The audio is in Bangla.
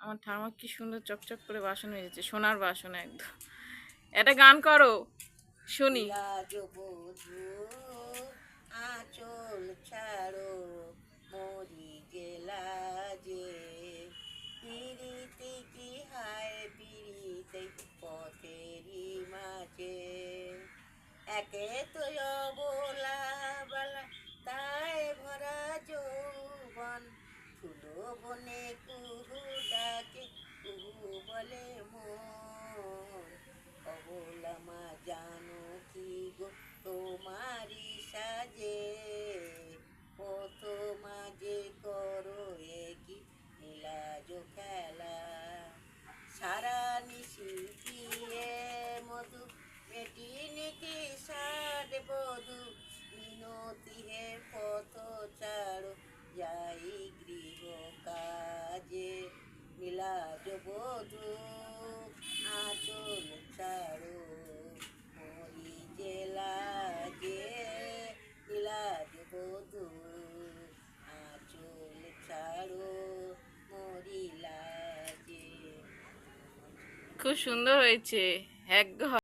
আমার ঠাকুমা কি সুন্দর চকচক করে বাসন হয়ে যাচ্ছে সোনার বাসন একদম। এটা গান করো, শুনি। আঁচল ছাড়ো, মরি গেলা যে। পিড়িতে কি হায় পিড়িতে পথেরই মাঝে। একে তো অবলা বলা, তাই ভরা যৌবন, ফুলো বনে কুহু বধু মিনতি পথ ছাড়ো। যাই গৃহ কাজে নীলাজ বধূ, আচল ছাড়ো। মরি যে নীলাজ বধূ, আচল ছাড়ো মরিলা যে খুব সুন্দর হয়েছে, এক ঘর।